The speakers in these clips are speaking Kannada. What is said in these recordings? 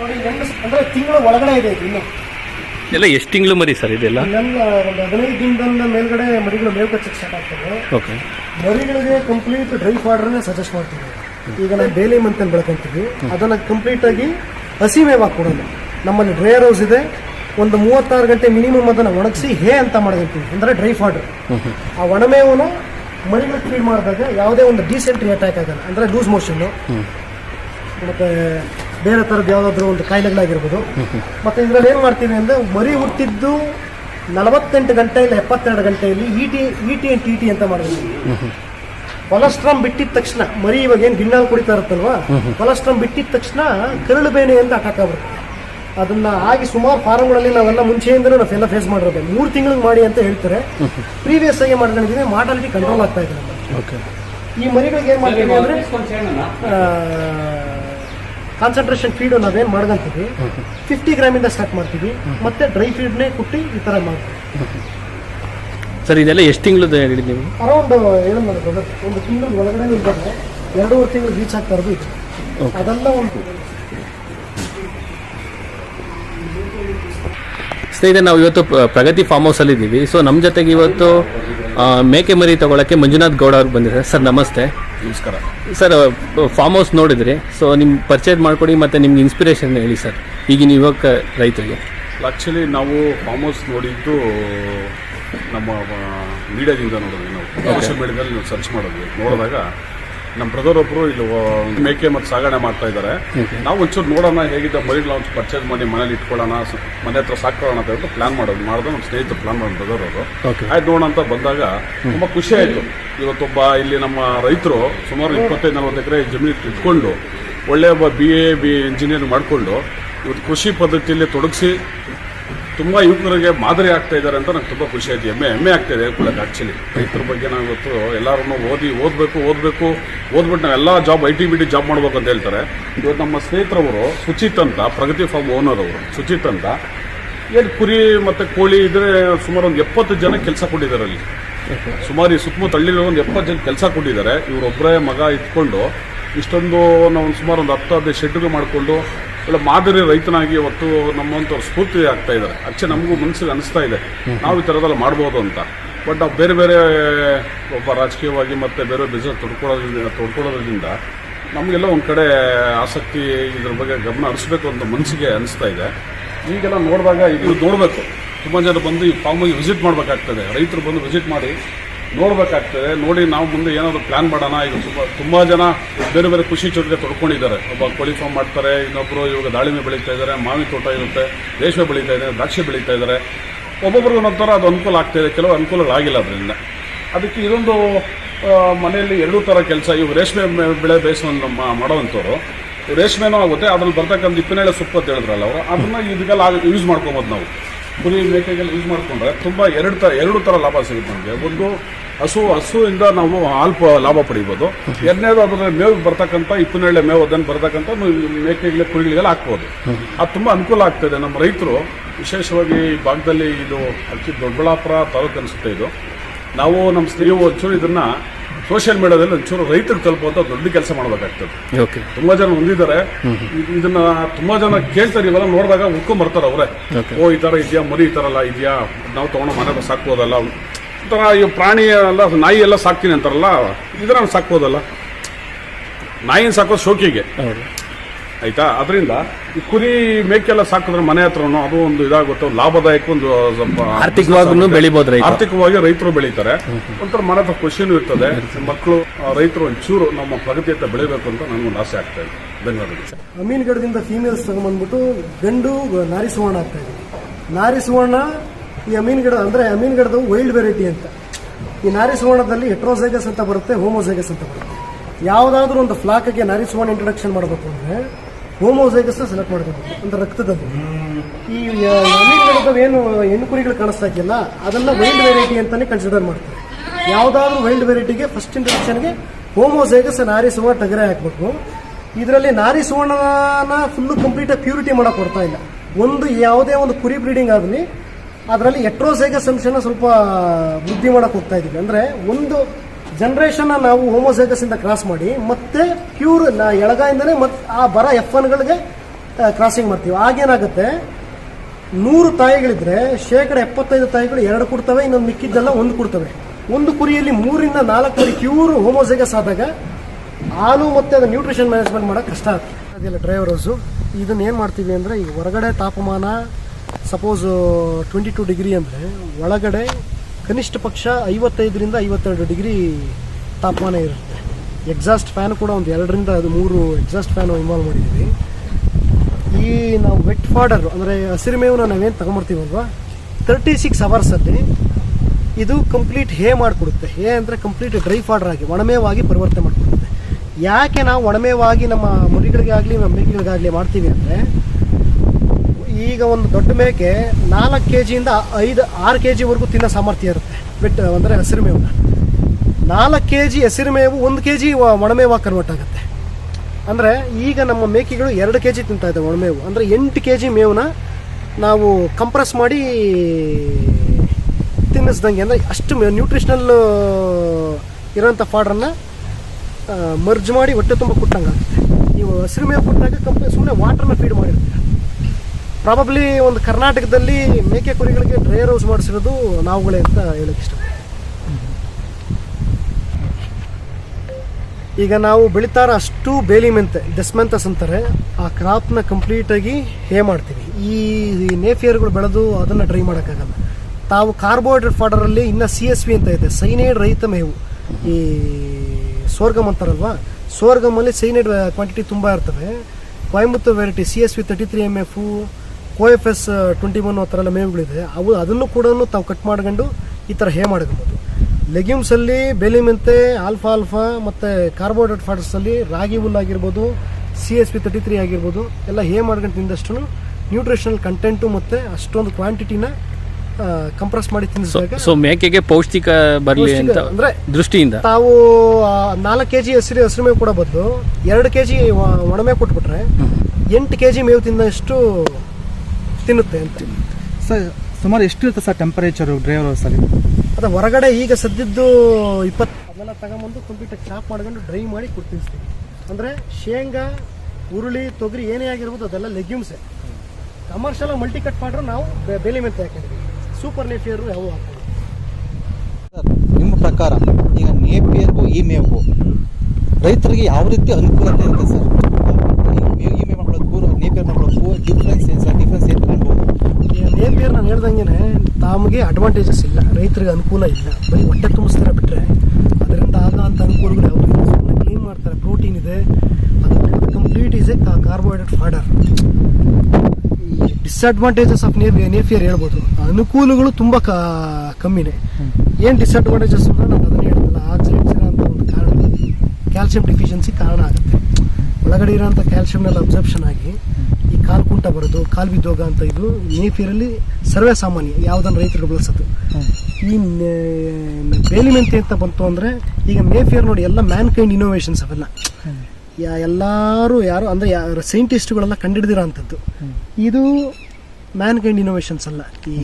ನೋಡಿ ಹೆಣ್ಣು ಅಂದ್ರೆ ತಿಂಗಳ ಒಳಗಡೆ ಇದೆ ಇದು ಇನ್ನು. ಎಲ್ಲ ಎಷ್ಟು ತಿಂಗಳು ಮರಿ ಸರ್ ಇದೆಲ್ಲ? ನನ್ನ ಒಂದು ಹದಿನೈದು ದಿನದಿಂದ ಮೇಲ್ಗಡೆ ಮರಿಗಳು ಮೇವು ಕಚ್ಚಕ್ಕೆ ಸ್ಟಾರ್ಟ್ ಆಗ್ತದೆ ಓಕೆ. ಮರಿಗಳಿಗೆ ಕಂಪ್ಲೀಟ್ ಡ್ರೈ ಫಾಡರ್ನೇ ಸಜೆಸ್ಟ್ ಮಾಡ್ತೀವಿ. ಈಗ ನಾವು ಡೈಲಿ ಮಂತ್ ಬೆಳ್ಕೊಂತೀವಿ. ಅದನ್ನು ಕಂಪ್ಲೀಟ್ ಆಗಿ ಹಸಿ ಮೇವು ಕೊಡೋದು ನಮ್ಮಲ್ಲಿ ಡ್ರೈಯರ್ ಹೌಸ್ ಇದೆ. ಒಂದು ಮೂವತ್ತಾರು ಗಂಟೆ ಮಿನಿಮಮ್ ಅದನ್ನು ಒಣಗಿಸಿ ಹೇ ಅಂತ ಮಾಡ್ಕೊಂತೀವಿ ಅಂದರೆ ಡ್ರೈ ಫಾಡರ್ ಆ ಒಣಮೇವನು ಮರಿಗಳಿಗೆ ಫೀಡ್ ಮಾಡಿದಾಗ ಯಾವುದೇ ಒಂದು ಡಿಸೆಂಟ್ರಿ ಅಟ್ಯಾಕ್ ಆಗಲ್ಲ. ಅಂದ್ರೆ ಲೂಸ್ ಮೋಷನ್ ಮತ್ತೆ ಬೇರೆ ಥರದ್ದು ಯಾವುದಾದ್ರೂ ಒಂದು ಕಾಯಿಲೆಗಳಾಗಿರ್ಬೋದು. ಮತ್ತು ಇದರಲ್ಲಿ ಏನು ಮಾಡ್ತೀವಿ ಅಂದರೆ ಮರಿ ಹುಟ್ಟಿದ್ದು ನಲವತ್ತೆಂಟು ಗಂಟೆ ಇಲ್ಲ ಎಪ್ಪತ್ತೆರಡು ಗಂಟೆಯಲ್ಲಿ E T E T T T ಅಂತ ಮಾಡಿದ್ವಿ ಕೊಲೆಸ್ಟ್ರಾಮ್ ಬಿಟ್ಟಿದ ತಕ್ಷಣ ಮರಿ ಇವಾಗ ಏನು ಗಿಣ್ಣಾಲ್ ಕುಡಿತಾ ಇರುತ್ತಲ್ವಾ? ಕೊಲೆಸ್ಟ್ರಾಮ್ ಬಿಟ್ಟಿದ ತಕ್ಷಣ ಕರಳು ಬೇನೆ ಅಂತ ಅಟ್ಯಾಕ್ ಆಗ್ಬಿಡುತ್ತೆ. ಅದನ್ನ ಆಗಿ ಸುಮಾರು ಫಾರಂಗಳಲ್ಲಿ ನಾವೆಲ್ಲ ಮುಂಚೆಯಿಂದಲೂ ನಾವೆಲ್ಲ ಫೇಸ್ ಮಾಡಿರೋದು. ಮೂರು ತಿಂಗಳು ಮಾಡಿ ಅಂತ ಹೇಳ್ತಾರೆ. ಪ್ರೀವಿಯಸ್ ಆಗಿ ಮಾಡ್ಕೊಂಡಿದ್ದೀವಿ ಮಾಟಾಲಿಟಿ ಕಂಟ್ರೋಲ್ ಆಗ್ತಾ ಇದೆ. ಓಕೆ ಈ ಮರಿಗಳಿಗೆ ಏನು ಮಾಡ್ತೀವಿ ಅಂದ್ರೆ ಕಾನ್ಸಂಟ್ರೇಷನ್ ಫೀಡ್ ನಾವೇನು ಮಾಡ್ಕೊಂತೀವಿ ಫಿಫ್ಟಿ ಗ್ರಾಮಿಂದ ಸ್ಟಾರ್ಟ್ ಮಾಡ್ತೀವಿ. ಮತ್ತೆ ಡ್ರೈ ಫೀಡ್ನೇ ಕುಟ್ಟಿ ಈ ಥರ ಮಾಡ್ತೀವಿ. ಸರ್ ಇದೆಲ್ಲ ಎಷ್ಟು ತಿಂಗಳದ್ದು ಹೇಳಿ ನೀವು? ಅರೌಂಡ್ ಏನು ಮಾಡೋದು ಒಂದು ತಿಂಗಳು ಒಳಗಡೆ ಎರಡು ಎರಡೂವರೆ ತಿಂಗಳು ರೀಚ್ ಆಗ್ತಾ ಇರೋದು ಇದು. ಅದೆಲ್ಲ ಒಂದು ಸ್ನೇಹಿತರೆ ನಾವು ಇವತ್ತು ಪ್ರಗತಿ ಫಾರ್ಮ್ ಹೌಸಲ್ಲಿ ಇದ್ದೀವಿ ಸೊ ನಮ್ಮ ಜೊತೆಗೆ ಇವತ್ತು ಮೇಕೆ ಮರಿ ತಗೊಳಕ್ಕೆ ಮಂಜುನಾಥ್ ಗೌಡ ಅವ್ರಿಗೆ ಬಂದಿದ್ದಾರೆ. ಸರ್ ನಮಸ್ತೆ. ನಮಸ್ಕಾರ. ಸರ್ ಫಾರ್ಮ್ ಹೌಸ್ ನೋಡಿದ್ರಿ. ಸೊ ನಿಮ್ಮ ಪರ್ಚೇಸ್ ಮಾಡ್ಕೊಡಿ ಮತ್ತು ನಿಮ್ಗೆ ಇನ್ಸ್ಪಿರೇಷನ್ ಹೇಳಿ ಸರ್. ಈಗಿನ ಯುವಕ ರೈತರಿಗೆ. ಆ್ಯಕ್ಚುಲಿ ನಾವು ಫಾರ್ಮ್ ಹೌಸ್ ನೋಡಿದ್ದು ನಮ್ಮ ಮೀಡಿಯಾದಿಂದ ನೋಡಿದ್ವಿ ನಾವು. ಸೋಷಿಯಲ್ ಮೀಡಿಯಾದಲ್ಲಿ ನಾವು ಸರ್ಚ್ ಮಾಡಿದ್ವಿ. ನೋಡಿದಾಗ ನಮ್ಮ ಬ್ರದರ್ ಒಬ್ರು ಇಲ್ಲಿ ಮೇಕೆ ಮತ್ತು ಸಾಗಣೆ ಮಾಡ್ತಾ ಇದ್ದಾರೆ. ನಾವು ಒಂಚೂರು ನೋಡೋಣ ಹೇಗಿದ್ದ ಮರಿಗಳು ಒಂದು ಪರ್ಚೇಸ್ ಮಾಡಿ ಮನೇಲಿ ಇಟ್ಕೊಳ್ಳೋಣ ಮನೆ ಹತ್ರ ಸಾಕೊಳ್ಳೋಣ ಅಂತ ಹೇಳ್ಬಿಟ್ಟು ಪ್ಲಾನ್ ಮಾಡೋದು ಮಾಡಿದ್ರೆ ನಮ್ಮ ಸ್ನೇಹಿತರು ಪ್ಲಾನ್ ಮಾಡೋದು ಬ್ರದರ್ ಅವರು. ಆಯ್ತು ನೋಡೋಣ ಅಂತ ಬಂದಾಗ ತುಂಬ ಖುಷಿ ಆಯಿತು. ಇವತ್ತೊಬ್ಬ ಇಲ್ಲಿ ನಮ್ಮ ರೈತರು ಸುಮಾರು ಇಪ್ಪತ್ತೈದು ನಲ್ವತ್ತು ಎಕರೆ ಜಮೀನು ಇಟ್ಕೊಂಡು ಒಳ್ಳೆಯ ಒಬ್ಬ ಬಿ ಎ ಬಿ ಇಂಜಿನಿಯರ್ ಮಾಡಿಕೊಂಡು ಇವತ್ತು ಕೃಷಿ ಪದ್ಧತಿಯಲ್ಲಿ ತೊಡಗಿಸಿ ತುಂಬ ಯುವಕರಿಗೆ ಮಾದರಿ ಆಗ್ತಾ ಇದ್ದಾರೆ ಅಂತ ನಂಗೆ ತುಂಬ ಖುಷಿ ಆಯ್ತು. ಹೆಮ್ಮೆ ಹೆಮ್ಮೆ ಆಗ್ತಾ ಇದೆ ಹೇಳ್ಕೊಳಕ್ಕೆ ಆ್ಯಕ್ಚುಲಿ ರೈತರ ಬಗ್ಗೆ ನಾವು ಗೊತ್ತು ಎಲ್ಲರೂ ಓದಿ, ಓದಬೇಕು ಓದಬೇಕು. ಓದ್ಬಿಟ್ಟು ನಾವೆಲ್ಲ job I T B T job ಮಾಡ್ಬೇಕು ಅಂತ ಹೇಳ್ತಾರೆ. ಇವತ್ತು ನಮ್ಮ ಸ್ನೇಹಿತರವರು ಸುಚಿತ್ ಅಂತ, ಪ್ರಗತಿ ಫಾರ್ಮ್ ಓನರ್ ಅವರು. ಸುಚಿತ್ ಅಂತ. ಏನು ಕುರಿ ಮತ್ತು ಕೋಳಿ ಇದ್ರೆ ಸುಮಾರು ಒಂದು ಎಪ್ಪತ್ತು ಜನ ಕೆಲಸ ಕೊಟ್ಟಿದ್ದಾರೆ ಅಲ್ಲಿ. ಸುಮಾರು ಈ ಸುತ್ತಮುತ್ತ ಹಳ್ಳಿಲಿ ಒಂದು ಎಪ್ಪತ್ತು ಜನ ಕೆಲಸ ಕೊಟ್ಟಿದ್ದಾರೆ. ಇವರೊಬ್ಬರೇ ಮಗ ಇಟ್ಕೊಂಡು ಇಷ್ಟೊಂದು ನಾವು ಸುಮಾರು ಒಂದು ಹತ್ತು, ಹದಿನೈದು ಶೆಡ್ಗಳು ಮಾಡಿಕೊಂಡು ಒಳ್ಳೆ ಮಾದರಿ ರೈತನಾಗಿ ಇವತ್ತು ನಮ್ಮಂಥವ್ರು ಸ್ಫೂರ್ತಿ ಆಗ್ತಾ ಇದ್ದಾರೆ. ಅಚ್ಚೆ ನಮಗೂ ಮನಸ್ಸಿಗೆ ಅನಿಸ್ತಾ ಇದೆ. ನಾವು ಈ ಥರದೆಲ್ಲ ಮಾಡ್ಬೋದು ಅಂತ. ಬಟ್ ನಾವು ಬೇರೆ ಬೇರೆ ಒಬ್ಬ ರಾಜಕೀಯವಾಗಿ ಮತ್ತು ಬೇರೆ ಬಿಸ್ನೆಸ್ ತೊಡ್ಕೊಳ್ಳೋದ್ರಿಂದ ತೊಡ್ಕೊಳ್ಳೋದ್ರಿಂದ ನಮಗೆಲ್ಲ ಒಂದು ಕಡೆ ಆಸಕ್ತಿ ಇದ್ರ ಬಗ್ಗೆ ಗಮನ ಹರಿಸ್ಬೇಕು ಅಂತ ಮನಸ್ಸಿಗೆ ಅನಿಸ್ತಾ ಇದೆ. ಈಗೆಲ್ಲ ನೋಡಿದಾಗ ಇದು ನೋಡಬೇಕು. ತುಂಬ ಜನ ಬಂದು ಈ ಫಾರ್ಮಿಗೆ ವಿಸಿಟ್ ಮಾಡಬೇಕಾಗ್ತದೆ. ರೈತರು ಬಂದು ವಿಸಿಟ್ ಮಾಡಿ ನೋಡಬೇಕಾಗ್ತದೆ. ನೋಡಿ ನಾವು ಮುಂದೆ ಏನಾದರೂ ಪ್ಲಾನ್ ಮಾಡೋಣ. ಈಗ ತುಂಬ ಜನ ಬೇರೆ ಬೇರೆ ಕೃಷಿ ಚಟುವಟಿಕೆ ತೊಡ್ಕೊಂಡಿದ್ದಾರೆ. ಒಬ್ಬ ಕೋಳಿ ಫಾರ್ಮ್ ಮಾಡ್ತಾರೆ ಇನ್ನೊಬ್ಬರು ಇವಾಗ ದಾಳಿಂಬೆ ಬೆಳೀತಾ ಇದ್ದಾರೆ, ಮಾವಿನ ತೋಟ ಇರುತ್ತೆ, ರೇಷ್ಮೆ ಬೆಳೀತಾ ಇದ್ದಾರೆ, ದ್ರಾಕ್ಷಿ ಬೆಳೀತಾ ಇದ್ದಾರೆ. ಒಬ್ಬೊಬ್ಬರು ಒಂದೊಂದು ಅದು ಅನುಕೂಲ ಆಗ್ತಾಯಿದೆ ಕೆಲವು ಅನುಕೂಲಗಳಾಗಿಲ್ಲ ಅದರಿಂದ. ಅದಕ್ಕೆ ಇದೊಂದು ಮನೆಯಲ್ಲಿ ಎರಡೂ ಥರ ಕೆಲಸ. ಇವು ರೇಷ್ಮೆ ಬೆಳೆ ಬೇಯಿಸೋ ಮಾಡೋವಂಥವ್ರು. ರೇಷ್ಮೆನೂ ಆಗುತ್ತೆ. ಅದ್ರಲ್ಲಿ ಬರ್ತಕ್ಕಂಥ ಇಪ್ಪನೇಳೆ ಸೊಪ್ಪು ಅಂತ ಹೇಳಿದ್ರಲ್ಲ ಅವರು. ಅದನ್ನ ಇದಕ್ಕೆಲ್ಲ ಯೂಸ್ ಮಾಡ್ಕೊಬೋದು ನಾವು. ಕುರಿ ಮೇಕೆಗೆಲ್ಲ ಯೂಸ್ ಮಾಡ್ಕೊಂಡ್ರೆ ತುಂಬ ಎರಡು ಥರ ಎರಡು ಥರ ಲಾಭ ಸಿಗುತ್ತೆ ನಮಗೆ. ಒಂದು ಹಸು, ಹಸುವಿಂದ ನಾವು ಹಾಲು ಲಾಭ ಪಡಿಬೋದು. ಎರಡನೇದು ಅದರ ಮೇವು ಬರ್ತಕ್ಕಂಥ ಇಪ್ಪನೇಳೆ ಮೇವು ಅದನ್ನು ಬರ್ತಕ್ಕಂಥ ಮೇಕೆಗಳಿಗೆ ಕುರಿಗಳಿಗೆಲ್ಲ ಹಾಕ್ಬೋದು. ಅದು ತುಂಬ ಅನುಕೂಲ ಆಗ್ತದೆ. ನಮ್ಮ ರೈತರು ವಿಶೇಷವಾಗಿ ಈ ಭಾಗದಲ್ಲಿ ಇದು ಅಕ್ಕಿ ದೊಡ್ಡಬಳ್ಳಾಪುರ ತಾಲೂಕು ಅನಿಸುತ್ತೆ ಇದು. ನಾವು ನಮ್ಮ ಸ್ನೇಹಿತರು ಒಂಚೂರು ಇದನ್ನ ಸೋಷಿಯಲ್ ಮೀಡಿಯಾದಲ್ಲಿ ಒಂಚೂರು ರೈತರಿಗೆ ತಲುಪುವಂತ ದೊಡ್ಡ ಕೆಲಸ ಮಾಡಬೇಕಾಗ್ತದೆ. ಓಕೆ ತುಂಬಾ ಜನ ಹೊಂದಿದ್ದಾರೆ ಇದನ್ನ ತುಂಬಾ ಜನ ಕೇಳ್ತಾರೆ ಇವೆಲ್ಲ ನೋಡಿದಾಗ ಉಳ್ಕೊಂಡ್ ಬರ್ತಾರೆ ಅವರೇ ಓ ಈ ತರ ಇದೆಯಾ ಮರಿ ಈ ತರ ಎಲ್ಲ ಇದೆಯಾ ನಾವು ತಗೊಂಡು ಮನೆ ಸಾಕ್ಬೋದಲ್ಲ. ಈ ತರ ಈ ಪ್ರಾಣಿ ಎಲ್ಲ ನಾಯಿ ಎಲ್ಲ ಸಾಕ್ತೀನಿ ಅಂತಾರಲ್ಲ ಇದನ್ನ ಸಾಕ್ಬೋದಲ್ಲ. ನಾಯಿನ ಸಾಕೋದು ಶೋಕಿಗೆ. ಆಯ್ತಾ? ಅದರಿಂದ ಈ ಕುರಿ ಮೇಕೆಲ್ಲ ಸಾಕಿದ್ರೆ ಮನೆ ಹತ್ರನೂ ಅದು ಒಂದು ಇದಾಗುತ್ತೆ ಲಾಭದಾಯಕ ಒಂದು ಸ್ವಲ್ಪ ಆರ್ಥಿಕವಾಗೂ ಬೆಳಿಬೋದು ರೈತ. ಆರ್ಥಿಕವಾಗಿ ರೈತರು ಬೆಳೀತಾರೆ. ಒಂಥರ ಮನೆ ಹತ್ರ ಖುಷಿನೂ ಇರ್ತದೆ. ಮಕ್ಕಳು ಆ, ರೈತರು ಒಂಚೂರು ನಮ್ಮ ಪ್ರಗತಿ ಹತ್ರ ಬೆಳಿಬೇಕು ಅಂತ ನನಗೊಂದು ಆಸೆ ಆಗ್ತಾ ಇದೆ ಧನ್ಯವಾದಗಳು ಅಮೀನ್ ಗಿಡದಿಂದ ಫೀಮೇಲ್ಸ್ ತಗೊಂಡ್ಬಂದ್ಬಿಟ್ಟು ಗಂಡು ನಾರಿ ಸುವರ್ಣ ಆಗ್ತಾ ಇದೆ. ನಾರಿ ಸುವರ್ಣ ಈ ಅಮೀನ್ ಗಿಡ ಅಂದ್ರೆ ಅಮೀನ್ಗಡದ ವೈಲ್ಡ್ ವೆರೈಟಿ ಅಂತ. ಈ ನಾರಿ ಸುವರ್ಣದಲ್ಲಿ ಹೆಟ್ರೋಸೈಗಸ್ ಅಂತ ಬರುತ್ತೆ ಹೋಮೋಸೈಗಸ್ ಅಂತ ಬರುತ್ತೆ. ಯಾವುದಾದ್ರೂ ಒಂದು ಫ್ಲಾಕ್ಗೆ ನಾರಿ ಸುವರ್ಣ ಇಂಟ್ರೊಡಕ್ಷನ್ ಮಾಡಬೇಕು ಅಂದ್ರೆ ಹೋಮೋಸೈಗಸ್ ಸೆಲೆಕ್ಟ್ ಮಾಡ್ಕೋಬೇಕು ಅಂದ್ರೆ ರಕ್ತದಲ್ಲಿ ಈ ಏನು, ಹೆಣ್ಣು ಕುರಿಗಳು ಕಾಣಿಸ್ತಾ ಇದೆಯಲ್ಲ ಅದನ್ನ ವೈಲ್ಡ್ ವೆರೈಟಿ ಅಂತಾನೆ ಕನ್ಸಿಡರ್ ಮಾಡ್ತಾರೆ. ಯಾವುದಾದ್ರೂ ವೈಲ್ಡ್ ವೆರೈಟಿಗೆ ಫಸ್ಟ್ ಇಂಟ್ರೊಡಕ್ಷನ್ಗೆ ಹೋಮೋಸೈಗಸ್ ನಾರಿ ಸುವರ್ಣ ಟಗರೆ ಹಾಕ್ಬೇಕು. ಇದರಲ್ಲಿ ನಾರಿ ಸುವರ್ಣನ ಫುಲ್ಲು ಕಂಪ್ಲೀಟ್ ಪ್ಯೂರಿಟಿ ಮಾಡಕ್ ಕೊಡ್ತಾ ಇಲ್ಲ. ಒಂದು ಯಾವುದೇ ಒಂದು ಕುರಿ ಬ್ರೀಡಿಂಗ್ ಆಗಲಿ, ಅದರಲ್ಲಿ ಎಟ್ರೋಸೈಗಸ್ ಅಂಶನ ಸ್ವಲ್ಪ ವೃದ್ಧಿ ಮಾಡಕ್ ಹೋಗ್ತಾ ಇದೀವಿ. ಅಂದ್ರೆ ಒಂದು ಜನರೇಷನ್ ನಾವು ಹೋಮೋಸೈಗಸ್ ಇಂದ ಕ್ರಾಸ್ ಮಾಡಿ, ಮತ್ತೆ ಪ್ಯೂರ್ ಎಳಗಾಯಿಂದನೇ ಮತ್ತೆ ಆ ಬರ ಎಫ್ ಗಳಿಗೆ ಕ್ರಾಸಿಂಗ್ ಮಾಡ್ತೀವಿ. ಆಗೇನಾಗುತ್ತೆ ನೂರು ತಾಯಿಗಳಿದ್ರೆ ಶೇಕಡ ಎಪ್ಪತ್ತೈದು ತಾಯಿಗಳು ಎರಡು ಕೊಡ್ತವೆ, ಇನ್ನೊಂದು ಮಿಕ್ಕಿದ್ದೆಲ್ಲ ಒಂದು ಕೊಡ್ತವೆ. ಒಂದು ಕುರಿಯಲ್ಲಿ ಮೂರಿಂದ ನಾಲ್ಕು ಕುರಿ ಕ್ಯೂರ್ ಹೋಮೋಸೆಗಸ್ ಆದಾಗ ಹಾಲು ಮತ್ತೆ ಅದು ನ್ಯೂಟ್ರಿಷನ್ ಮ್ಯಾನೇಜ್ಮೆಂಟ್ ಮಾಡೋಕೆ ಕಷ್ಟ ಆಗ್ತದೆ ಅದೆಲ್ಲ ಡ್ರೈವರ್ ಹೌಸು ಇದನ್ನ ಏನು ಮಾಡ್ತೀವಿ ಅಂದರೆ ಈ ಹೊರಗಡೆ ತಾಪಮಾನ ಸಪೋಸ್ ಟ್ವೆಂಟಿ ಟು ಡಿಗ್ರಿ ಅಂದರೆ ಒಳಗಡೆ ಕನಿಷ್ಠ ಪಕ್ಷ ಐವತ್ತೈದರಿಂದ ಐವತ್ತೆರಡು ಡಿಗ್ರಿ ತಾಪಮಾನ ಇರುತ್ತೆ. ಎಕ್ಸಾಸ್ಟ್ ಫ್ಯಾನ್ ಕೂಡ ಒಂದು ಎರಡರಿಂದ ಅದು ಮೂರು ಎಕ್ಸಾಸ್ಟ್ ಫ್ಯಾನ್ ಇನ್ವಾಲ್ವ್ ಮಾಡಿದ್ದೀವಿ. ಈ ನಾವು ವೆಟ್ ಫಾಡರ್ ಅಂದರೆ ಹಸಿರು ಮೇವನ್ನ ನಾವೇನು ತಗೊಂಬರ್ತೀವಲ್ವಾ? ತರ್ಟಿ ಸಿಕ್ಸ್ ಅವರ್ಸಲ್ಲಿ ಇದು ಕಂಪ್ಲೀಟ್ ಹೇ ಮಾಡಿಕೊಡುತ್ತೆ. ಹೇ ಅಂದರೆ ಕಂಪ್ಲೀಟ್ ಡ್ರೈ ಫಾರ್ಡರ್ ಆಗಿ, ಒಣಮೇವಾಗಿ ಪರಿವರ್ತನೆ ಮಾಡಿಕೊಡುತ್ತೆ. ಯಾಕೆ ನಾವು ಒಣಮೇವಾಗಿ ನಮ್ಮ ಮರಿಗಳಿಗಾಗಲಿ, ನಮ್ಮ ಮೇಕೆಗಳಿಗಾಗಲಿ ಮಾಡ್ತೀವಿ ಅಂದರೆ ಈಗ ಒಂದು ದೊಡ್ಡ ಮೇಕೆ ನಾಲ್ಕು ಕೆ ಜಿಯಿಂದ ಐದು, ಆರು ಕೆ ಜಿವರೆಗೂ ತಿನ್ನೋ ಸಾಮರ್ಥ್ಯ ಇರುತ್ತೆ. ಬಿಟ್ಟು ಅಂದರೆ ಹಸಿರು ಮೇವು. ನಾಲ್ಕು ಕೆ ಜಿ ಹಸಿರು ಮೇವು ಒಂದು ಕೆ ಜಿ ಒಣಮೇವಾಗಿ ಕನ್ವರ್ಟ್ ಆಗುತ್ತೆ ಅಂದರೆ ಈಗ ನಮ್ಮ ಮೇಕೆಗಳು ಎರಡು ಕೆ ಜಿ ತಿಂತಾ ಇದ್ದಾವೆ ಒಣಮೇವು. ಅಂದರೆ ಎಂಟು ಕೆ ಜಿ ಮೇವನ್ನ ನಾವು ಕಂಪ್ರೆಸ್ ಮಾಡಿ ತಿನ್ನಿಸ್ದಂಗೆ, ಅಂದರೆ ಅಷ್ಟು ನ್ಯೂಟ್ರಿಷನಲ್ ಇರೋಂಥ ಫಾಡ್ರನ್ನು ಮರ್ಜ್ ಮಾಡಿ ಹೊಟ್ಟೆ ತುಂಬ ಕೊಟ್ಟಂಗೆ ಆಗುತ್ತೆ ನೀವು ಹಸಿರು ಮೇವು ಕೊಟ್ಟಾಗ ಕಂಪ್ನಿ ಸುಮ್ಮನೆ ವಾಟರ್ನ ಫೀಡ್ ಮಾಡಿರ್ತೀರ. ಪ್ರಾಬಬ್ಲಿ ಒಂದು ಕರ್ನಾಟಕದಲ್ಲಿ ಮೇಕೆ ಕುರಿಗಳಿಗೆ ಡ್ರೈಯರ್ ಹೌಸ್ ಮಾಡಿಸಿರೋದು ನಾವುಗಳೇ ಅಂತ ಹೇಳಕ್ಕೆ ಇಷ್ಟ ಈಗ ನಾವು ಬೆಳೀತಾರ ಅಷ್ಟು ಬೇಲಿ ಮೆಂತೆ ಡೆಸ್ಮೆಂತಸ್ ಅಂತಾರೆ. ಆ ಕ್ರಾಪ್ನ ಕಂಪ್ಲೀಟಾಗಿ ಹೇ ಮಾಡ್ತೀವಿ. ಈ ನೇಫಿಯರ್ಗಳು ಬೆಳೆದು ಅದನ್ನು ಡ್ರೈ ಮಾಡೋಕ್ಕಾಗಲ್ಲ. ತಾವು ಕಾರ್ಬೋಹೈಡ್ರೇಟ್ ಫಾಡರಲ್ಲಿ ಇನ್ನು ಸಿ ಎಸ್ ವಿ ಅಂತ ಇದೆ. ಸೈನೈಡ್ ರಹಿತ ಮೇವು. ಈ ಸೋರ್ಗಮ್ ಅಂತಾರಲ್ವಾ? ಸೋರ್ಗಮಲ್ಲಿ ಸೈನೈಡ್ ಕ್ವಾಂಟಿಟಿ ತುಂಬ ಇರ್ತವೆ. Coimbatore variety C S V thirty three M F CO F S twenty one ಆ ಥರ ಎಲ್ಲ ಮೇವುಗಳಿದೆ. ಅವು ಅದನ್ನು ಕೂಡ ತಾವು ಕಟ್ ಮಾಡ್ಕೊಂಡು ಈ ಥರ ಹೇ ಮಾಡ್ಕೊಬೋದು. ಲೆಗ್ಯೂಮ್ಸಲ್ಲಿ ಬೇಲಿ ಮೆಂತೆ ಆಲ್ಫಾ ಆಲ್ಫಾ ಮತ್ತು ಕಾರ್ಬೋಹೈಡ್ರೇಟ್ ಫ್ಯಾಟ್ಸಲ್ಲಿ ರಾಗಿ ಹುಲ್ ಆಗಿರ್ಬೋದು C S P thirty three ಆಗಿರ್ಬೋದು ಎಲ್ಲ ಹೇ ಮಾಡ್ಕೊಂಡು ತಿಂದಷ್ಟು ನ್ಯೂಟ್ರಿಷನಲ್ ಕಂಟೆಂಟು ಮತ್ತು ಅಷ್ಟೊಂದು ಕ್ವಾಂಟಿಟಿನ ಕಂಪ್ರೆಸ್ ಮಾಡಿ ತಿನ್ನಿಸಿದಾಗ ಸೊ ಮೇಕೆಗೆ ಪೌಷ್ಟಿಕ ಬರಲಿ ಅಂತ ಅಂದರೆ ದೃಷ್ಟಿಯಿಂದ? ತಾವು ನಾಲ್ಕು ಕೆ ಜಿ ಹಸಿರು ಹಸಿರು ಮೇವು ಕೂಡ ಬದಲು ಎರಡು ಕೆ ಜಿ ಒಣಮೇ ಕೊಟ್ಬಿಟ್ರೆ ಎಂಟು ಕೆ ಜಿ ಮೇವು ತಿನ್ನಷ್ಟು ತಿನ್ನುತ್ತೆ ಅಂತ. ಸರ್ ಸುಮಾರು ಎಷ್ಟು ಇರುತ್ತೆ ಸರ್ ಟೆಂಪರೇಚರು ಡ್ರೈವರ್ ಸರ್ ಅದ ಹೊರಗಡೆ ಈಗ ಸದ್ಯದ್ದು ಇಪ್ಪತ್ತು ಅದನ್ನೆಲ್ಲ ತಗೊಂಬಂದು ಕಂಪ್ಲೀಟಾಗಿ ಚಾಪ್ ಮಾಡ್ಕೊಂಡು ಡ್ರೈ ಮಾಡಿ ಕೊಡ್ತೀನಿ ಅಂದರೆ ಶೇಂಗಾ ಹುರುಳಿ ತೊಗರಿ ಏನೇ ಆಗಿರ್ಬೋದು ಅದೆಲ್ಲ ಲೆಗ್ಯೂಮ್ಸೆ ಕಮರ್ಷಿಯಲ್ ಮಲ್ಟಿ ಕಟ್ ಮಾಡ್ರೆ ನಾವು ಬೇಲಿ ಮೆಂತೆ ಹಾಕೊಂಡಿದ್ವಿ ಸೂಪರ್ ನೇಫಿಯರು ಯಾವ ಹಾಕೊಂಡು ಸರ್ ನಿಮ್ಮ ಪ್ರಕಾರ ಈಗ ನೇಪಿಯರ್ಗೂ ಈ ಮೇವು ರೈತರಿಗೆ ಯಾವ ರೀತಿ ಅನುಕೂಲತೆ ಇರುತ್ತೆ ಸರ್ ಈ ಮೇವು ಈ ಮೇವು ಮಾಡ್ಕೊಳ್ಳೋದಕ್ಕೂ ನೇಪಿಯರ್ ಮಾಡ್ಕೊಳ್ಳೋದಕ್ಕೂ ಡಿಫ್ರೆನ್ಸ್ ಏನು ಸರ್? ಡಿಫ್ರೆನ್ಸ್ ಏನು ಕಾಣ್ಬೋದು ನೇಪಿಯರ್ ನಾನು ಹೇಳ್ದಂಗೆ ತಮಗೆ ಅಡ್ವಾಂಟೇಜಸ್ ಇಲ್ಲ, ರೈತರಿಗೆ ಅನುಕೂಲ ಇಲ್ಲ. ಬರೀ ಹೊಟ್ಟೆ ತುಂಬಿಸ್ತಾರೆ ಬಿಟ್ಟರೆ ಅದರಿಂದ ಆಗ ಅಂತ ಅನುಕೂಲಗಳು ಯಾವುದೂ ಸುಮ್ಮನೆ ಕ್ಲೀನ್ ಮಾಡ್ತಾರೆ ಪ್ರೋಟೀನ್ ಇದೆ. ಅದು complete is a carbohydrate fodder ಈ ಡಿಸ್ಅಡ್ವಾಂಟೇಜಸ್ ಆಫ್ ನೇಫ್ ನೇಫಿಯರ್ ಹೇಳ್ಬೋದು. ಅನುಕೂಲಗಳು ತುಂಬ ಕ ಕಮ್ಮಿನೇ. ಏನು ಡಿಸ್ಅಡ್ವಾಂಟೇಜಸ್ ಅಂದರೆ ನಾನು ಅದನ್ನೇ ಹೇಳ್ತಿಲ್ಲ ಆಕ್ಸಿಡೆಂಟ್ಸ್ ಇರೋಂಥ ಒಂದು ಕಾರಣ. ಕ್ಯಾಲ್ಸಿಯಂ ಡಿಫಿಷಿಯನ್ಸಿ ಕಾರಣ ಆಗುತ್ತೆ. ಒಳಗಡೆ ಇರೋಂಥ ಕ್ಯಾಲ್ಸಿಯಂನೆಲ್ಲ ಅಬ್ಸರ್ಪ್ಷನ್ ಆಗಿ ಈ ಕಾಲು ಕುಂಟ ಬರೋದು, ಕಾಲು ಬಿದ್ದೋಗ ಅಂತ ಇದು ನೇಫಿಯರಲ್ಲಿ ಸರ್ವೇ ಸಾಮಾನ್ಯ, ಯಾವುದನ್ನು ರೈತರು ಬಳಸೋದು. ಈ ಬೇಲಿ ಮೆಂತೆ ಅಂತ ಬಂತು ಅಂದರೆ ಈಗ ನೇಫಿಯರ್ ನೋಡಿ ಎಲ್ಲ ಮ್ಯಾನ್ ಕೈಂಡ್ ಇನೋವೇಷನ್ಸ್ ಅವೆಲ್ಲ. ಯಾ, ಎಲ್ಲರೂ ಯಾರು, ಅಂದರೆ ಯಾರು ಸೈಂಟಿಸ್ಟ್ಗಳೆಲ್ಲ ಕಂಡಿಡ್ದಿರೋ ಅಂಥದ್ದು ಇದು ಮ್ಯಾನ್ ಕೈಂಡ್ ಇನೋವೇಷನ್ಸ್ ಅಲ್ಲ. ಈ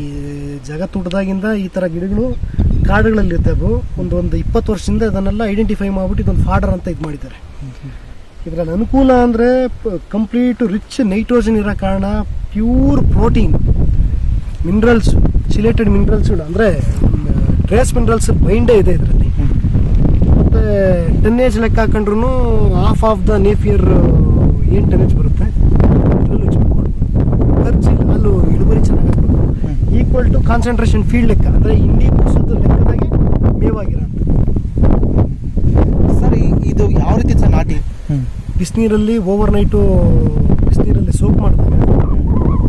ಜಗತ್ತುಟದಾಗಿಂದ ಈ ಥರ ಗಿಡಗಳು ಕಾಡುಗಳಲ್ಲಿ ಇರ್ತವೆ. ಒಂದು ಒಂದು ಇಪ್ಪತ್ತು ವರ್ಷದಿಂದ ಅದನ್ನೆಲ್ಲ ಐಡೆಂಟಿಫೈ ಮಾಡಿಬಿಟ್ಟು ಇದೊಂದು ಫಾರ್ಡರ್ ಅಂತ ಇದು ಮಾಡಿದ್ದಾರೆ. ಇದರಲ್ಲಿ ಅನುಕೂಲ ಅಂದರೆ ಕಂಪ್ಲೀಟ್ ರಿಚ್ ನೈಟ್ರೋಜನ್ ಇರೋ ಕಾರಣ pure protein minerals chelated minerals ಅಂದರೆ ಟ್ರೇಸ್ ಮಿನರಲ್ಸ್ ಬೈಂಡೇ ಇದೆ ಇದರಲ್ಲಿ. ಮತ್ತು ಟನ್ನೇಜ್ ಲೆಕ್ಕ ಹಾಕೊಂಡ್ರು ಹಾಫ್ ಆಫ್ ದ ನೇಫಿಯರ್ ಏನು ಟನ್ನೇಜ್ ಬರುತ್ತೆ? ಖರ್ಚಿಲ್ಲ ಅಲ್ಲೂ ಇಳುವರಿ ಚೆನ್ನಾಗಿ ಈಕ್ವಲ್ ಟು ಕಾನ್ಸಂಟ್ರೇಷನ್ ಫೀಲ್ಡ್ ಲೆಕ್ಕ. ಅಂದರೆ ಇಂಡಿ ಕುಸದ ಲೆಕ್ಕದಾಗೆ ಮೇವಾಗಿರೋ ಸರ್ ಇದು ಯಾವ ರೀತಿ ಸರ್ ನಾಟಿ? ಬಿಸಿನೀರಲ್ಲಿ ಓವರ್ ನೈಟು ಬಿಸಿನೀರಲ್ಲಿ ಸೋಪ್ ಮಾಡ್ತಾರೆ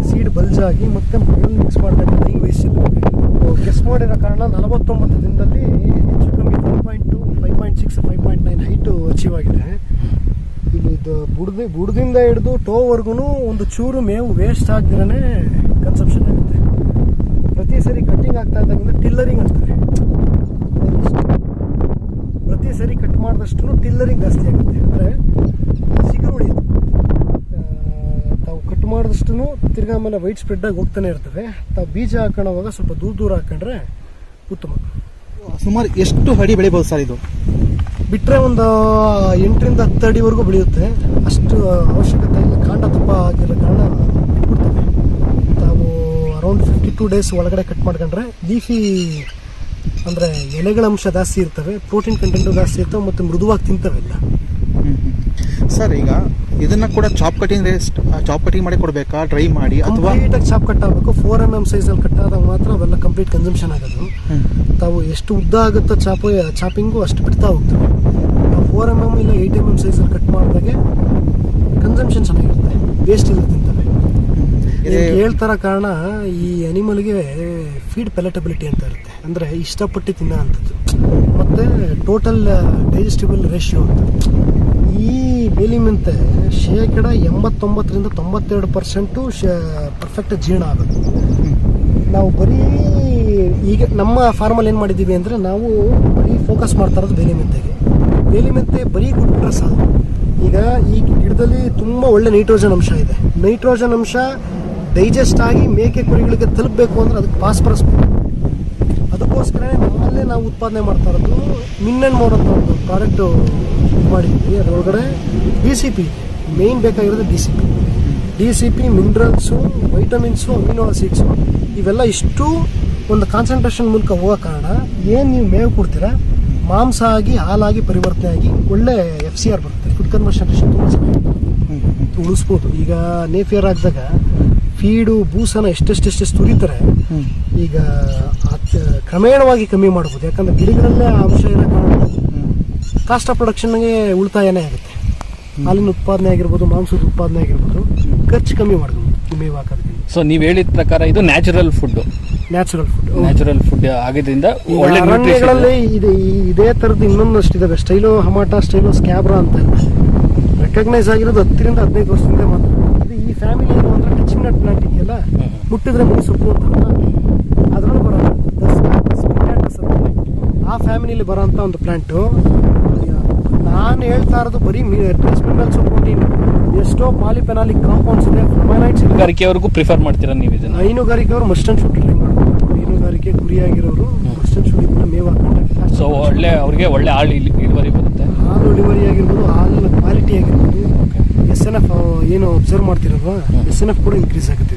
ಸೀಡ್ ಬಲ್ಜಾಗಿ ಮತ್ತೆ ಮಣ್ಣು ಮಿಕ್ಸ್ ಮಾಡ್ತಾರೆ ಕೈ ವಯಸ್ಸಲ್ಲಿ ಗೆಸ್ ಮಾಡಿರೋ ಕಾರಣ ನಲವತ್ತೊಂಬತ್ತು ದಿನದಲ್ಲಿ ಹೆಚ್ಚು ಕಮ್ಮಿ five point two five point six five point nine height achieve ಆಗಿದೆ. ಇಲ್ಲಿ ಇದು ಬುಡ್ದು, ಬುಡದಿಂದ ಹಿಡಿದು ಟೋವರೆಗೂ ಒಂದು ಚೂರು ಮೇವು ವೇಸ್ಟ್ ಆಗ್ದಿರೇ ಕನ್ಸಪ್ಷನ್ ಆಗುತ್ತೆ. ಪ್ರತಿ ಸರಿ ಕಟ್ಟಿಂಗ್ ಆಗ್ತಾ ಇದ್ದಂಗೆ ಟಿಲ್ಲರಿಂಗ್ ಅಂತಾರೆ ಪ್ರತಿ ಸರಿ ಕಟ್ ಮಾಡಿದಷ್ಟು ಟಿಲ್ಲರಿಂಗ್ ಜಾಸ್ತಿ ಆಗುತ್ತೆ. ಅಂದರೆ ಸಿಗರು ಉಳಿಯೋದು ಆ, ತಾವು ಕಟ್ ಮಾಡಿದಷ್ಟು ತಿರ್ಗಿ ಆಮೇಲೆ ವೈಟ್ ಸ್ಪ್ರೆಡ್ ಆಗಿ ಹೋಗ್ತಾನೆ ಇರ್ತವೆ ತಾವು ಬೀಜ ಹಾಕೋಣವಾಗ ಸ್ವಲ್ಪ ದೂರ ದೂರ ಹಾಕೊಂಡ್ರೆ ಉತ್ತಮ. ಸುಮಾರು ಎಷ್ಟು ಅಡಿ ಬೆಳಿಬೋದು ಸರ್ ಇದು? ಬಿಟ್ಟರೆ ಒಂದು ಎಂಟರಿಂದ ಹತ್ತು ಅಡಿವರೆಗೂ ಬೆಳೆಯುತ್ತೆ. ಅಷ್ಟು ಅವಶ್ಯಕತೆ ಇಲ್ಲ. ಕಾಂಡ ತುಪ್ಪ ಆಗಿರೋ ಕಾರಣ ಬಿಟ್ಬಿಡ್ತವೆ ತಾವು ಅರೌಂಡ್ ಫಿಫ್ಟಿ ಟೂ ಡೇಸ್ ಒಳಗಡೆ ಕಟ್ ಮಾಡ್ಕೊಂಡ್ರೆ ಲೀಫಿ ಅಂದರೆ ಎಲೆಗಳ ಅಂಶ ಜಾಸ್ತಿ ಇರ್ತವೆ. ಪ್ರೋಟೀನ್ ಕಂಟೆಂಟು ಜಾಸ್ತಿ ಇರ್ತವೆ ಮತ್ತು ಮೃದುವಾಗಿ ತಿಂತವೆ ಎಲ್ಲ. ಸರ್ ಈಗ ಇದನ್ನ ಕೂಡ chop cutting rest chop cutting ಮಾಡಿ ಕೊಡಬೇಕಾ? ಡ್ರೈ ಮಾಡಿ ಅಥವಾ ನೀಟಾಗಿ ಚಾಪ್ ಕಟ್ ಆಗಬೇಕು. ಫೋರ್ ಎಂ ಎಂ ಸೈಜಲ್ಲಿ ಕಟ್ ಆದಾಗ ಮಾತ್ರ ಅವೆಲ್ಲ ಕಂಪ್ಲೀಟ್ ಕನ್ಸಂಪ್ಷನ್ ಆಗೋದು. ತಾವು ಎಷ್ಟು ಉದ್ದ ಆಗುತ್ತೋ ಚಾಪು ಚಾಪಿಂಗು ಅಷ್ಟು ಬಿಡ್ತಾ ಹೋಗ್ತವೆ. ಫೋರ್ ಎಂ ಎಂ ಇಲ್ಲ ಏಯ್ಟ್ ಎಂ ಎಂ ಸೈಜಲ್ಲಿ ಕಟ್ ಮಾಡಿದಾಗೆ ಕನ್ಸಂಪ್ಷನ್ ಚೆನ್ನಾಗಿರುತ್ತೆ. ವೇಸ್ಟ್ ತಿಂತವೆ. ಇದಕ್ಕೆ ಹೇಳ್ತಾರ ಕಾರಣ ಈ ಅನಿಮಲ್ಗೆ ಫೀಡ್ ಪೆಲೆಟಬಿಲಿಟಿ ಅಂತ ಇರುತ್ತೆ. ಅಂದರೆ ಇಷ್ಟಪಟ್ಟು ತಿನ್ನೋ ಅಂಥದ್ದು. ಮತ್ತು ಟೋಟಲ್ ಡೈಜೆಸ್ಟಿಬಲ್ ರೇಷಿಯೋ ಅಂತ. ಈ ಬೇಲಿ ಮೆಂತೆ ಶೇಕಡ ಎಂಬತ್ತೊಂಬತ್ತರಿಂದ ತೊಂಬತ್ತೆರಡು ಪರ್ಸೆಂಟು ಶೇ ಪರ್ಫೆಕ್ಟ್ ಜೀರ್ಣ ಆಗುತ್ತೆ. ನಾವು ಬರೀ ಈಗ ನಮ್ಮ ಫಾರ್ಮಲ್ಲಿ ಏನು ಮಾಡಿದ್ದೀವಿ ಅಂದರೆ ನಾವು ಬರೀ ಫೋಕಸ್ ಮಾಡ್ತಾ ಇರೋದು ಬೇಲಿ ಮೆಂತೆಗೆ ಬೇಲಿ ಮೆಂತೆ ಬರೀ ಕೊಟ್ಟರೆ ಸಾಕು. ಈಗ ಈ ಗಿಡದಲ್ಲಿ ತುಂಬ ಒಳ್ಳೆ ನೈಟ್ರೋಜನ್ ಅಂಶ ಇದೆ. ನೈಟ್ರೋಜನ್ ಅಂಶ ಡೈಜೆಸ್ಟ್ ಆಗಿ ಮೇಕೆ ಕುರಿಗಳಿಗೆ ತಲುಪಬೇಕು ಅಂದರೆ ಅದಕ್ಕೆ ಫಾಸ್ಫರಸ್ ಅದಕ್ಕೋಸ್ಕರ ನಮ್ಮಲ್ಲೇ ನಾವು ಉತ್ಪಾದನೆ ಮಾಡ್ತಾ ಇರೋದು ಮಿನ್ ಆ್ಯಂಡ್ ಒಂದು ಪ್ರಾಡಕ್ಟು ಮಾಡಿದ್ವಿ ಅದರೊಳಗಡೆ ಡಿ ಸಿ ಪಿ ಮೇಯ್ನ್ ಬೇಕಾಗಿರೋದು D C P. D C P minerals vitamins amino acids ಇವೆಲ್ಲ ಇಷ್ಟು ಒಂದು ಕಾನ್ಸಂಟ್ರೇಷನ್ ಮೂಲಕ ಹೋಗೋ ಕಾರಣ ಏನು ನೀವು ಮೇವು ಕೊಡ್ತೀರಾ? ಮಾಂಸ ಆಗಿ ಹಾಲಾಗಿ ಪರಿವರ್ತನೆ ಆಗಿ ಒಳ್ಳೆ ಎಫ್ ಸಿ ಆರ್ ಬರುತ್ತೆ. ಫುಡ್ ಕನ್ವರ್ಷನ್ ತುಂಬ ಉಳಿಸ್ಬೋದು. ಈಗ ನೇಫಿಯರ್ ಆಗಿದಾಗ ಫೀಡು ಬೂಸನ ಎಷ್ಟೆಷ್ಟೆಷ್ಟೆಷ್ಟು ತುರಿತಾರೆ ಈಗ ಕ್ರಮೇಣವಾಗಿ ಕಮ್ಮಿ ಮಾಡ್ಬೋದು. ಯಾಕಂದ್ರೆ ಗಿಡಗಳಲ್ಲೇ ಆ ಅಂಶ ಇರೋ ಕಾರಣ ಕಾಸ್ಟ್ ಆಫ್ ಪ್ರೊಡಕ್ಷನ್ಗೆ ಉಳಿತಾಯನೇ ಆಗುತ್ತೆ. ಹಾಲಿನ ಉತ್ಪಾದನೆ ಆಗಿರ್ಬೋದು ಮಾಂಸದ ಉತ್ಪಾದನೆ ಆಗಿರ್ಬೋದು ಖರ್ಚು ಕಮ್ಮಿ ಮಾಡ್ಬೋದು ಮೇವು ಹಾಕೋದ್ರಿಂದ ಸೊ ನೀವು ಹೇಳಿದ ಪ್ರಕಾರ ಇದು natural food natural food natural food ಆಗಿದ್ರಿಂದ ಒಳ್ಳೆ ಅರಣ್ಯಗಳಲ್ಲಿ ಇದೆ ಇದೇ ಥರದ್ದು ಇನ್ನೊಂದಷ್ಟು ಇದಾವೆ. ಸ್ಟೈಲೋ ಹಮಾಟ ಸ್ಟೈಲೋ ಸ್ಕ್ಯಾಬ್ರಾ ಅಂತ ರೆಕಗ್ನೈಸ್ ಆಗಿರೋದು ಹತ್ತರಿಂದ ಹದಿನೈದು ವರ್ಷದಿಂದ ಮಾತ್ರ. ಇದು ಈ ಫ್ಯಾಮಿಲಿ ಏನು ಅಂದ್ರೆ ಟಚಿಂಗ್ ನಟ್ ಪ್ಲಾಂಟ್ ಇದೆಯಲ್ಲ ಮುಟ್ಟಿದ್ರೆ ಮುಗಿ ಸೊಪ್ಪು ಅಂತ ಅದರಲ್ಲೂ ಬರೋದು ಆ ಫ್ಯಾಮಿಲಿಲಿ ಬರೋಂಥ ಒಂದು ಪ್ಲಾಂಟು ಹೇಳ್ತಾ ಇರೋದು ಬರೀ ಟ್ರೇಸ್ ಮಿನರಲ್ಸ್ ಪ್ರೋಟೀನ್ ಎಷ್ಟೋ ಪಾಲಿಪೆನಾಲಿಕ್ ಕಾಂಪೌಂಡ್ಸ್ ಇದೆ ಫ್ಲಮೈನೈಟ್ಸ್ ಹೈನುಗಾರಿಕೆವರೆಗೂ ಪ್ರಿಫರ್ ಮಾಡ್ತೀರಾ ನೀವು ಇದನ್ನು? ಹೈನುಗಾರಿಕೆಯವರು ಮಸ್ಟ್ ಅಂಡ್ ಶುಡ್ ಟ್ರೈ ಮಾಡಬೇಕು ಹೈನುಗಾರಿಕೆ ಗುರಿಯಾಗಿರೋರು ಮಸ್ಟನ್ ಅಂಡ್ ಶುಡ್ ಇದನ್ನ ಮೇವು ಹಾಕೊಂಡು ಸೊ ಒಳ್ಳೆ ಅವ್ರಿಗೆ ಒಳ್ಳೆ ಹಾಳು ಇಲ್ಲಿ ಇಳುವರಿ ಬರುತ್ತೆ? ಹಾಲು ಇಳುವರಿ ಆಗಿರ್ಬೋದು ಹಾಲಿನ ಕ್ವಾಲಿಟಿ ಆಗಿರ್ಬೋದು. ಎಸ್ ಎನ್ ಎಫ್ ಏನು ಅಬ್ಸರ್ವ್ ಮಾಡ್ತಿರೋದು ಎಸ್ ಎನ್ ಎಫ್ ಕೂಡ ಇನ್ಕ್ರೀಸ್ ಆಗುತ್ತೆ